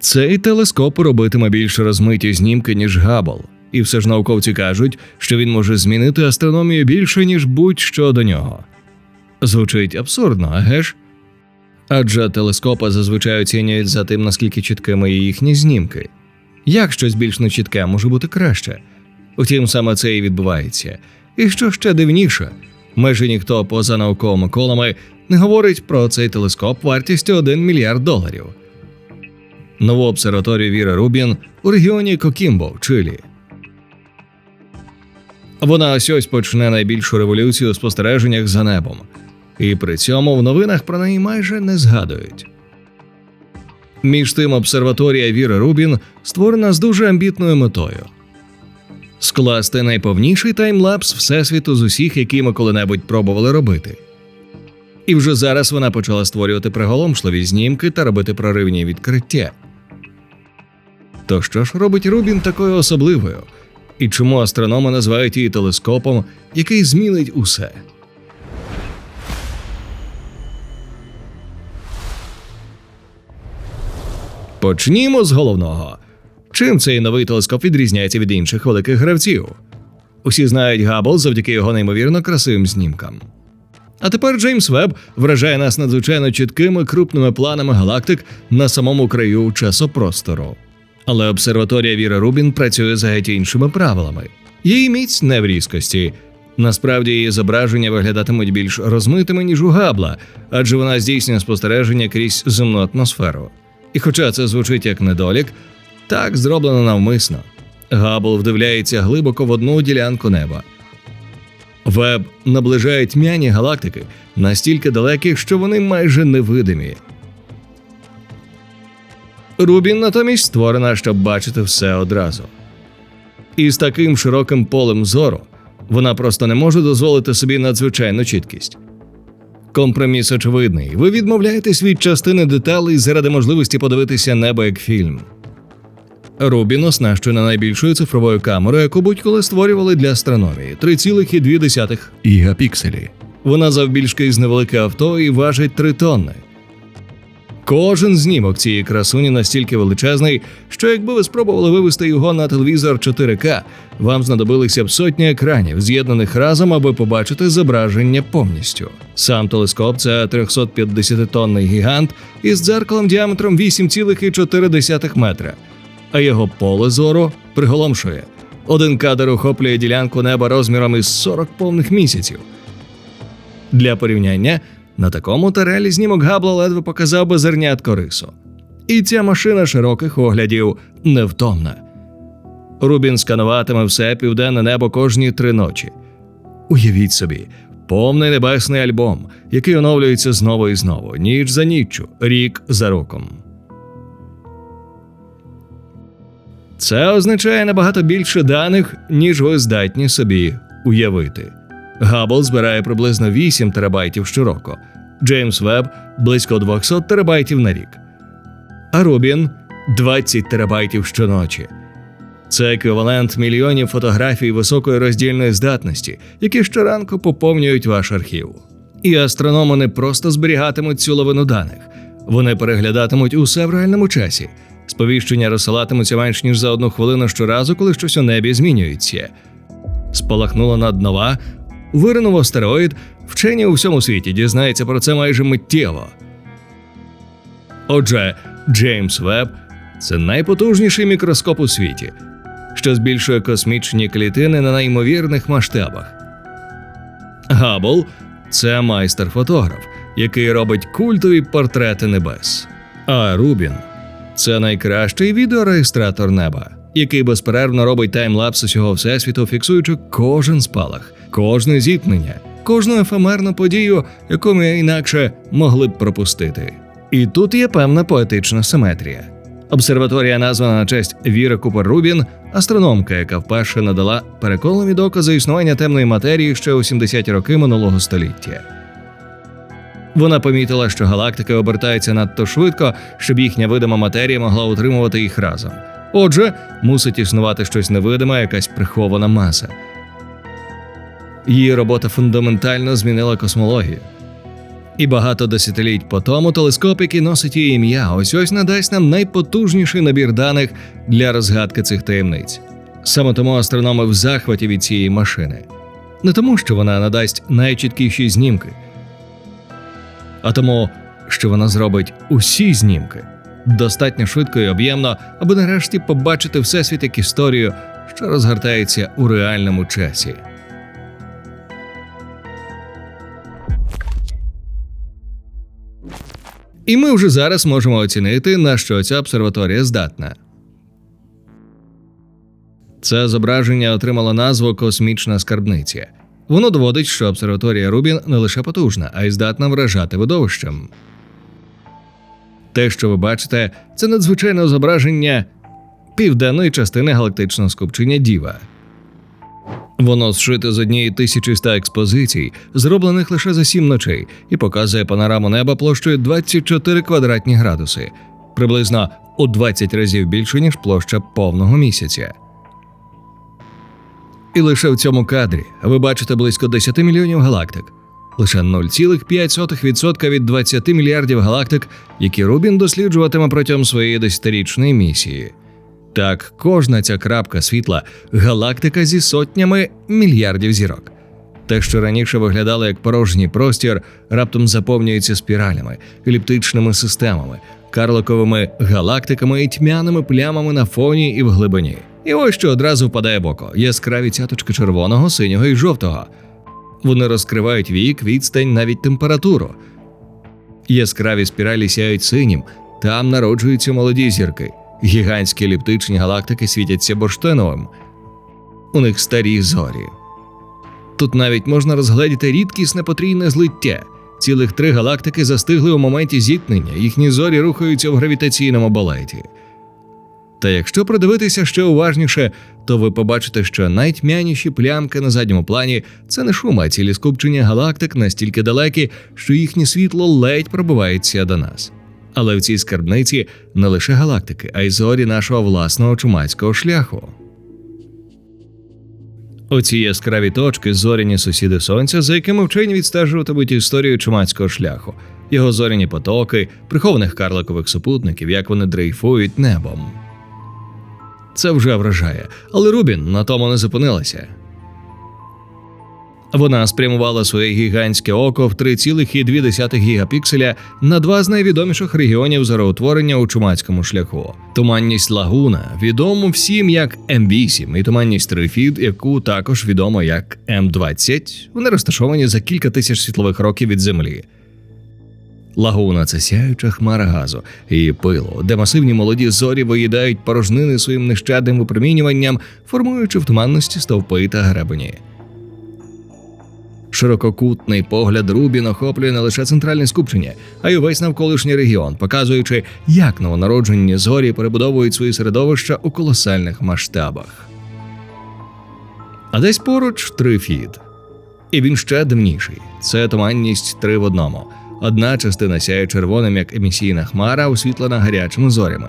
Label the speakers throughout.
Speaker 1: Цей телескоп робитиме більш розмиті знімки, ніж Габл, і все ж науковці кажуть, що він може змінити астрономію більше, ніж будь-що до нього. Звучить абсурдно, еге ж? Адже телескопи зазвичай оцінюють за тим, наскільки чіткими є їхні знімки. Як щось більш нечітке може бути краще? Утім, саме це і відбувається. І що ще дивніше, майже ніхто поза науковими колами не говорить про цей телескоп вартістю 1 мільярд доларів. Нову обсерваторію Віра Рубін у регіоні Кокімбо в Чилі. Вона ось ось почне найбільшу революцію у спостереженнях за небом, і при цьому в новинах про неї майже не згадують. Між тим, обсерваторія Віри Рубін створена з дуже амбітною метою скласти найповніший таймлапс Всесвіту з усіх, які ми коли-небудь пробували робити. І вже зараз вона почала створювати приголомшливі знімки та робити проривні відкриття. То що ж робить Рубін такою особливою? І чому астрономи називають її телескопом, який змінить усе? Почнімо з головного. Чим цей новий телескоп відрізняється від інших великих гравців? Усі знають Габл завдяки його неймовірно красивим знімкам. А тепер Джеймс Веб вражає нас надзвичайно чіткими крупними планами галактик на самому краю часопростору. Але обсерваторія Віра Рубін працює за геть іншими правилами. Її міць не в різкості. Насправді її зображення виглядатимуть більш розмитими, ніж у Габла, адже вона здійснює спостереження крізь земну атмосферу. І хоча це звучить як недолік, так зроблено навмисно. Габл вдивляється глибоко в одну ділянку неба. Веб наближає тьмяні галактики настільки далекі, що вони майже невидимі. Рубін натомість створена, щоб бачити все одразу. І з таким широким полем зору вона просто не може дозволити собі надзвичайну чіткість. Компроміс очевидний. Ви відмовляєтесь від частини деталей заради можливості подивитися небо як фільм. Рубін оснащена найбільшою цифровою камерою, яку будь-коли створювали для астрономії 3,2 гігапікселі. Вона завбільшки з невелике авто і важить 3 тонни. Кожен знімок цієї красуні настільки величезний, що якби ви спробували вивести його на телевізор 4К, вам знадобилися б сотні екранів, з'єднаних разом, аби побачити зображення повністю. Сам телескоп це 350-тонний гігант із дзеркалом діаметром 8,4 метра, а його поле зору приголомшує. Один кадр охоплює ділянку неба розміром із 40 повних місяців. Для порівняння на такому тарелі знімок Габла ледве показав би зернятко рису. І ця машина широких оглядів невтомна. Рубін скануватиме все південне небо кожні три ночі. Уявіть собі, повний небесний альбом, який оновлюється знову і знову, ніч за ніччю, рік за роком. Це означає набагато більше даних, ніж ви здатні собі уявити. Габл збирає приблизно 8 терабайтів щороку, Джеймс Веб близько 200 терабайтів на рік, а Рубін 20 терабайтів щоночі. Це еквівалент мільйонів фотографій високої роздільної здатності, які щоранку поповнюють ваш архів. І астрономи не просто зберігатимуть цю лавину даних, вони переглядатимуть усе в реальному часі. Сповіщення розсилатимуться менш ніж за одну хвилину щоразу, коли щось у небі змінюється. Спалахнула над нова, виринув астероїд, вчені у всьому світі дізнаються про це майже миттєво. Отже, Джеймс Веб це найпотужніший мікроскоп у світі, що збільшує космічні клітини на неймовірних масштабах. Габл це майстер-фотограф, який робить культові портрети небес. А Рубін це найкращий відеореєстратор неба, який безперервно робить таймлапс усього всесвіту, фіксуючи кожен спалах, кожне зіткнення, кожну ефемерну подію, яку ми інакше могли б пропустити. І тут є певна поетична симетрія. Обсерваторія названа на честь Віри Купер Рубін, астрономка, яка вперше надала переконливі докази існування темної матерії ще у 70-ті роки минулого століття. Вона помітила, що галактики обертаються надто швидко, щоб їхня видима матерія могла утримувати їх разом. Отже, мусить існувати щось невидиме, якась прихована маса. Її робота фундаментально змінила космологію. І багато десятиліть по тому телескоп, який носить її ім'я, ось ось надасть нам найпотужніший набір даних для розгадки цих таємниць. Саме тому астрономи в захваті від цієї машини. Не тому, що вона надасть найчіткіші знімки, а тому, що вона зробить усі знімки достатньо швидко і об'ємно, аби нарешті побачити всесвіт як історію, що розгортається у реальному часі. І ми вже зараз можемо оцінити, на що ця обсерваторія здатна. Це зображення отримало назву Космічна скарбниця. Воно доводить, що обсерваторія Рубін не лише потужна, а й здатна вражати видовищем. Те, що ви бачите, це надзвичайне зображення південної частини галактичного скупчення Діва. Воно зшите з однієї тисячі ста експозицій, зроблених лише за сім ночей, і показує панораму неба площею 24 квадратні градуси, приблизно у 20 разів більше, ніж площа повного місяця. І лише в цьому кадрі ви бачите близько 10 мільйонів галактик, лише 0,5% від 20 мільярдів галактик, які Рубін досліджуватиме протягом своєї десятирічної місії. Так, кожна ця крапка світла галактика зі сотнями мільярдів зірок. Те, що раніше виглядало як порожній простір, раптом заповнюється спіралями, еліптичними системами, карликовими галактиками і тьмяними плямами на фоні і в глибині. І ось що одразу впадає в око: яскраві цяточки червоного, синього і жовтого. Вони розкривають вік, відстань, навіть температуру. Яскраві спіралі сяють синім, там народжуються молоді зірки. Гігантські еліптичні галактики світяться бурштиновим. У них старі зорі. Тут навіть можна розгледіти рідкісне потрійне злиття. Цілих три галактики застигли у моменті зіткнення, їхні зорі рухаються в гравітаційному балеті. Та якщо придивитися ще уважніше, то ви побачите, що найтьмяніші плямки на задньому плані це не шум, а цілі скупчення галактик настільки далекі, що їхнє світло ледь пробивається до нас. Але в цій скарбниці не лише галактики, а й зорі нашого власного чумацького шляху. Оці яскраві точки зоряні сусіди сонця, за якими вчені відстежуватимуть історію чумацького шляху, його зоряні потоки, прихованих карликових супутників, як вони дрейфують небом. Це вже вражає, але Рубін на тому не зупинилася. Вона спрямувала своє гігантське око в 3,2 гігапікселя на два з найвідоміших регіонів зороутворення у чумацькому шляху: туманність Лагуна, відому всім як М8, і туманність Трифід, яку також відомо як М20. Вони розташовані за кілька тисяч світлових років від Землі. Лагуна це сяюча хмара газу і пилу, де масивні молоді зорі виїдають порожнини своїм нещадним випромінюванням, формуючи в туманності стовпи та гребені. Ширококутний погляд Рубін охоплює не лише центральне скупчення, а й увесь навколишній регіон, показуючи, як новонароджені зорі перебудовують свої середовища у колосальних масштабах. А десь поруч трифід. І він ще дивніший це туманність три в одному. Одна частина сяє червоним, як емісійна хмара, освітлена гарячими зорями,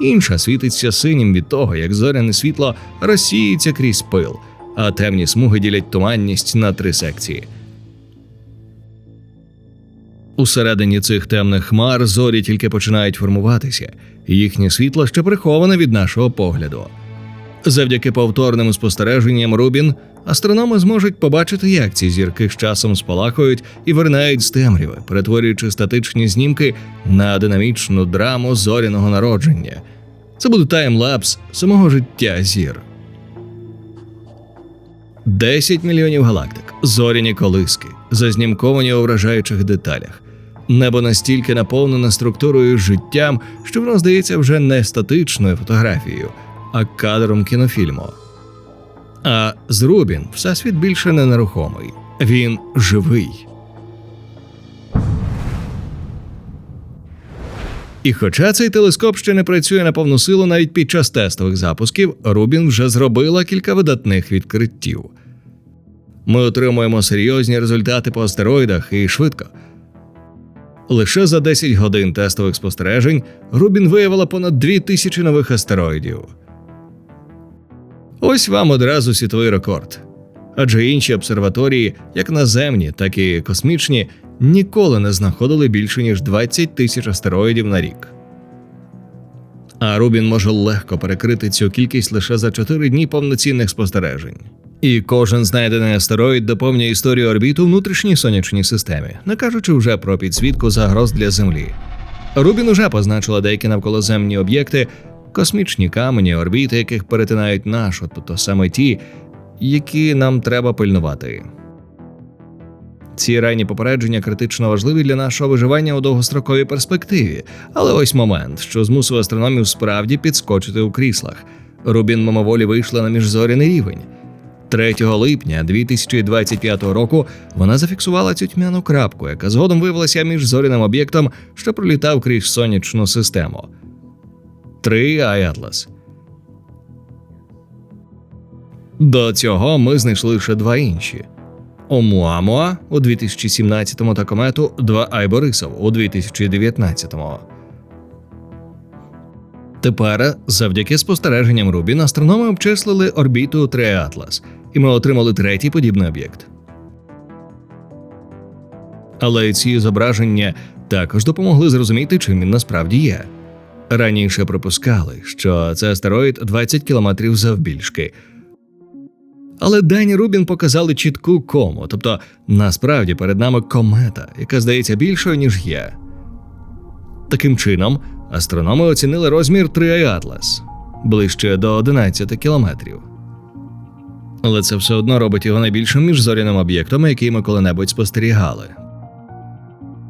Speaker 1: інша світиться синім від того, як зоряне світло розсіється крізь пил, а темні смуги ділять туманність на три секції. Усередині цих темних хмар зорі тільки починають формуватися, їхнє світло ще приховане від нашого погляду. Завдяки повторним спостереженням Рубін астрономи зможуть побачити, як ці зірки з часом спалахують і виринають з темряви, перетворюючи статичні знімки на динамічну драму зоряного народження. Це буде таймлапс самого життя зір. 10 мільйонів галактик, зоряні колиски, зазнімковані у вражаючих деталях. Небо настільки наповнене структурою життям, що воно здається вже не статичною фотографією, а кадром кінофільму. А з Рубін всесвіт більше не нерухомий. Він живий. І хоча цей телескоп ще не працює на повну силу навіть під час тестових запусків, Рубін вже зробила кілька видатних відкриттів. Ми отримуємо серйозні результати по астероїдах і швидко. Лише за 10 годин тестових спостережень Рубін виявила понад 2000 нових астероїдів. Ось вам одразу світовий рекорд. Адже інші обсерваторії, як наземні, так і космічні, ніколи не знаходили більше ніж 20 тисяч астероїдів на рік. А Рубін може легко перекрити цю кількість лише за 4 дні повноцінних спостережень. І кожен знайдений астероїд доповнює історію орбіту внутрішній сонячній системі, не кажучи вже про підсвітку загроз для Землі. Рубін уже позначила деякі навколоземні об'єкти, космічні камені, орбіти, яких перетинають нашу, тобто саме ті, які нам треба пильнувати. Ці ранні попередження критично важливі для нашого виживання у довгостроковій перспективі, але ось момент, що змусив астрономів справді підскочити у кріслах. Рубін мимоволі вийшла на міжзоряний рівень. 3 липня 2025 року вона зафіксувала цю тьмяну крапку, яка згодом виявилася міжзоряним об'єктом, що пролітав крізь сонячну систему. 3 Атлас. До цього ми знайшли лише два інші: Омуамуа у 2017-му та комету 2 Айборисов у 2019. Тепер, завдяки спостереженням Рубін, астрономи обчислили орбіту Триатлас, і ми отримали третій подібний об'єкт. Але ці зображення також допомогли зрозуміти, чим він насправді є. Раніше припускали, що це астероїд 20 кілометрів завбільшки. Але дані Рубін показали чітку кому, тобто насправді перед нами комета, яка здається більшою, ніж є. Таким чином, астрономи оцінили розмір Триатлас ближче до 11 кілометрів. Але це все одно робить його найбільшим міжзоряним об'єктом, який ми коли-небудь спостерігали.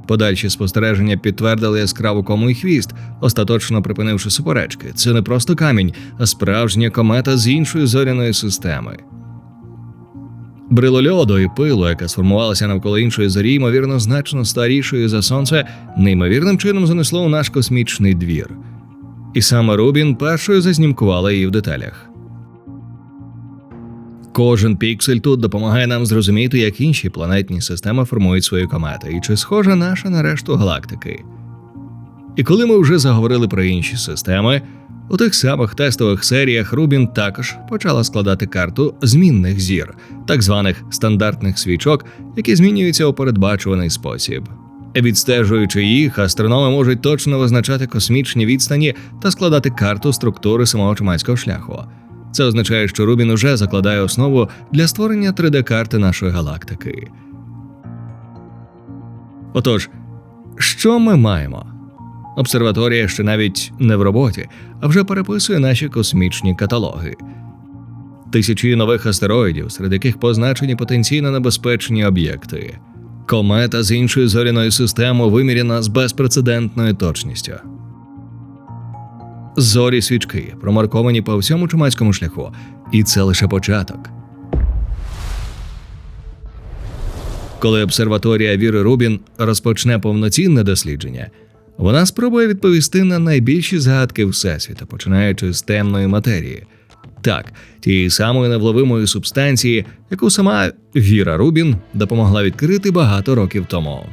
Speaker 1: Подальші спостереження підтвердили яскраву кому і хвіст, остаточно припинивши суперечки. Це не просто камінь, а справжня комета з іншої зоряної системи. Брило льоду і пилу, яка сформувалася навколо іншої зорі, ймовірно, значно старішої за сонце, неймовірним чином занесло у наш космічний двір. І саме Рубін першою зазнімкувала її в деталях. Кожен піксель тут допомагає нам зрозуміти, як інші планетні системи формують свої комети, і чи схожа наша на решту галактики. І коли ми вже заговорили про інші системи, у тих самих тестових серіях Рубін також почала складати карту змінних зір, так званих стандартних свічок, які змінюються у передбачуваний спосіб. Відстежуючи їх, астрономи можуть точно визначати космічні відстані та складати карту структури самого чумацького шляху. Це означає, що Рубін уже закладає основу для створення 3D-карти нашої галактики. Отож, що ми маємо? Обсерваторія ще навіть не в роботі, а вже переписує наші космічні каталоги. Тисячі нових астероїдів, серед яких позначені потенційно небезпечні об'єкти. Комета з іншої зоряної системи виміряна з безпрецедентною точністю. Зорі свічки промарковані по всьому чумацькому шляху, і це лише початок. Коли обсерваторія Віри Рубін розпочне повноцінне дослідження, вона спробує відповісти на найбільші загадки Всесвіта, починаючи з темної матерії. Так, тієї самої невловимої субстанції, яку сама Віра Рубін допомогла відкрити багато років тому.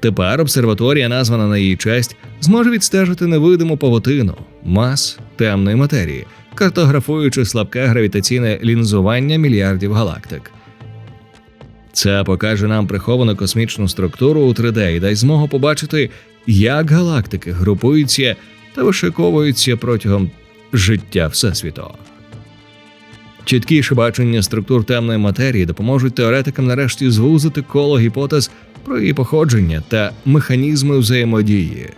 Speaker 1: Тепер обсерваторія, названа на її честь, зможе відстежити невидиму павутину, мас темної матерії, картографуючи слабке гравітаційне лінзування мільярдів галактик. Це покаже нам приховану космічну структуру у 3D і дасть змогу побачити, як галактики групуються та вишиковуються протягом життя Всесвіту. Чіткіше бачення структур темної матерії допоможуть теоретикам нарешті звузити коло гіпотез про її походження та механізми взаємодії.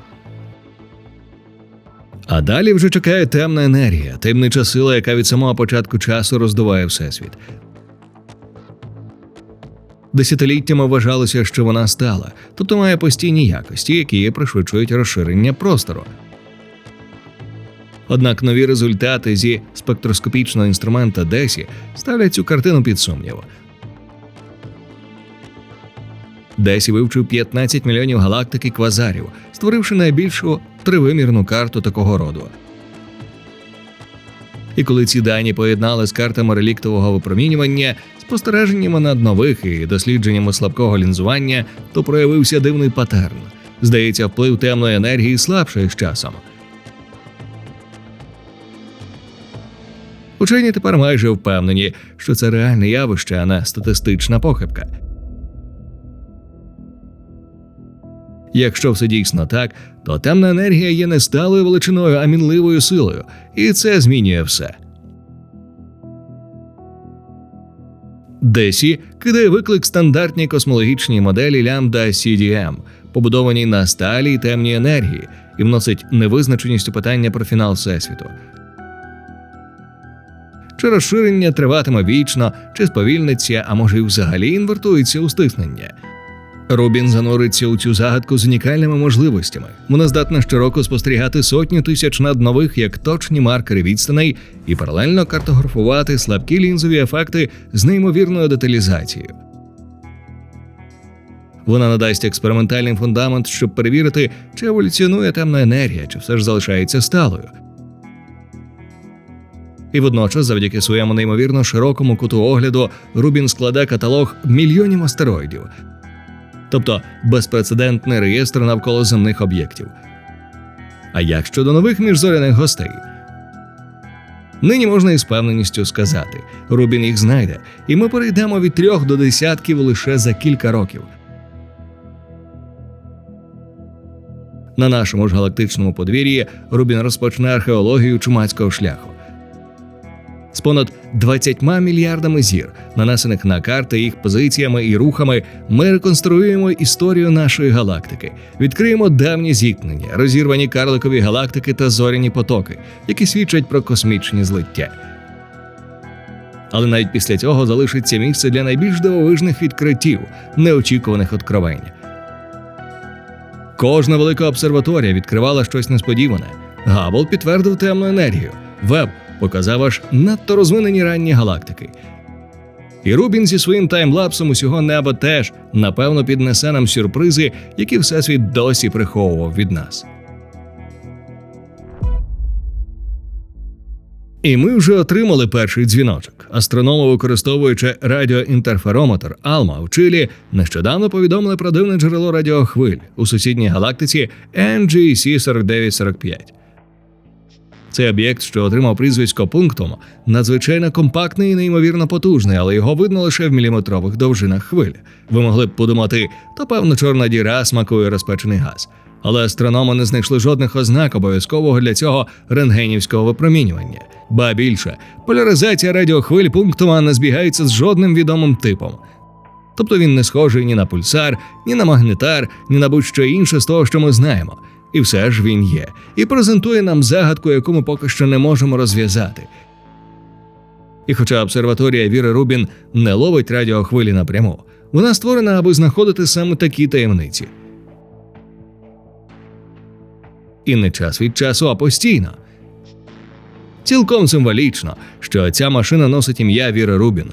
Speaker 1: А далі вже чекає темна енергія, таємнича сила, яка від самого початку часу роздуває всесвіт. Десятиліттями вважалося, що вона стала, тобто має постійні якості, які пришвидшують розширення простору. Однак нові результати зі спектроскопічного інструмента Десі ставлять цю картину під сумнів. Десі вивчив 15 мільйонів галактик і квазарів, створивши найбільшу тривимірну карту такого роду. І коли ці дані поєднали з картами реліктового випромінювання, спостереженнями над нових і дослідженнями слабкого лінзування, то проявився дивний патерн. Здається, вплив темної енергії слабший з часом. Учені тепер майже впевнені, що це реальне явище, а не статистична похибка. Якщо все дійсно так, то темна енергія є не сталою величиною, а мінливою силою, і це змінює все. Десі кидає виклик стандартній космологічній моделі лямбда CDM, побудованій на сталі й темній енергії, і вносить невизначеність у питання про фінал Всесвіту. Чи розширення триватиме вічно, чи сповільниться, а може й взагалі інвертується у стиснення. Рубін зануриться у цю загадку з унікальними можливостями. Вона здатна щороку спостерігати сотні тисяч над нових як точні маркери відстаней і паралельно картографувати слабкі лінзові ефекти з неймовірною деталізацією. Вона надасть експериментальний фундамент, щоб перевірити, чи еволюціонує темна енергія, чи все ж залишається сталою. І водночас, завдяки своєму неймовірно широкому куту огляду, Рубін складе каталог мільйонів астероїдів, тобто безпрецедентний реєстр навколо земних об'єктів. А як щодо нових міжзоряних гостей? Нині можна із певненістю сказати: Рубін їх знайде, і ми перейдемо від трьох до десятків лише за кілька років. На нашому ж галактичному подвір'ї Рубін розпочне археологію чумацького шляху. З понад 20 мільярдами зір, нанесених на карти їх позиціями і рухами, ми реконструюємо історію нашої галактики, відкриємо давні зіткнення, розірвані карликові галактики та зоряні потоки, які свідчать про космічні злиття. Але навіть після цього залишиться місце для найбільш дивовижних відкриттів, неочікуваних откровень. Кожна велика обсерваторія відкривала щось несподіване. Габл підтвердив темну енергію. Веб показав аж надто розвинені ранні галактики. І Рубін зі своїм таймлапсом усього неба теж напевно піднесе нам сюрпризи, які всесвіт досі приховував від нас. І ми вже отримали перший дзвіночок. Астрономи, використовуючи радіоінтерферометр Алма в Чилі, нещодавно повідомили про дивне джерело радіохвиль у сусідній галактиці NGC 4945. Цей об'єкт, що отримав прізвисько пунктом, надзвичайно компактний і неймовірно потужний, але його видно лише в міліметрових довжинах хвиль. Ви могли б подумати, то певно чорна діра смакує розпечений газ. Але астрономи не знайшли жодних ознак обов'язкового для цього рентгенівського випромінювання. Ба більше, поляризація радіохвиль пунктума не збігається з жодним відомим типом. Тобто він не схожий ні на пульсар, ні на магнетар, ні на будь-що інше з того, що ми знаємо. І все ж він є, і презентує нам загадку, яку ми поки що не можемо розв'язати. І хоча обсерваторія Віри Рубін не ловить радіохвилі напряму, вона створена, аби знаходити саме такі таємниці. І не час від часу, а постійно. Цілком символічно, що ця машина носить ім'я Віри Рубін.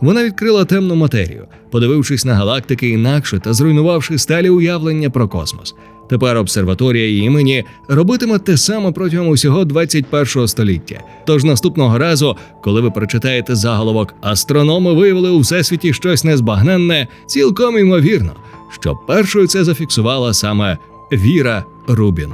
Speaker 1: Вона відкрила темну матерію, подивившись на галактики інакше та зруйнувавши сталі уявлення про космос. Тепер обсерваторія імені робитиме те саме протягом усього 21 століття. Тож наступного разу, коли ви прочитаєте заголовок Астрономи виявили у всесвіті щось незбагненне, цілком ймовірно, що першою це зафіксувала саме Віра Рубін.